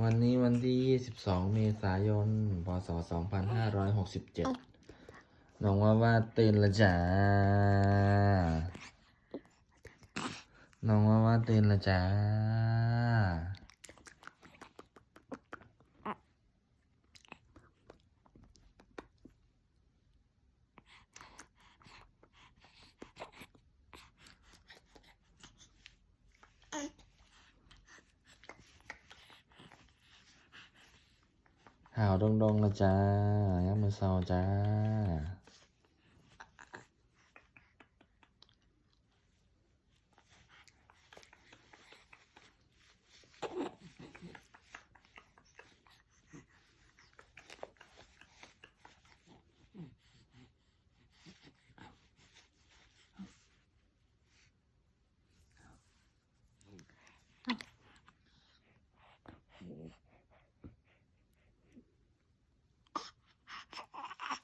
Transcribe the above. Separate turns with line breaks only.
วันนี้วันที่ 22 เมษายน พศ 2567 น้องว่าว่าตื่นและจ้า น้องว่าว่าตื่นและจ้า หาวดงๆละจ้ายังมือเศร้าจ้า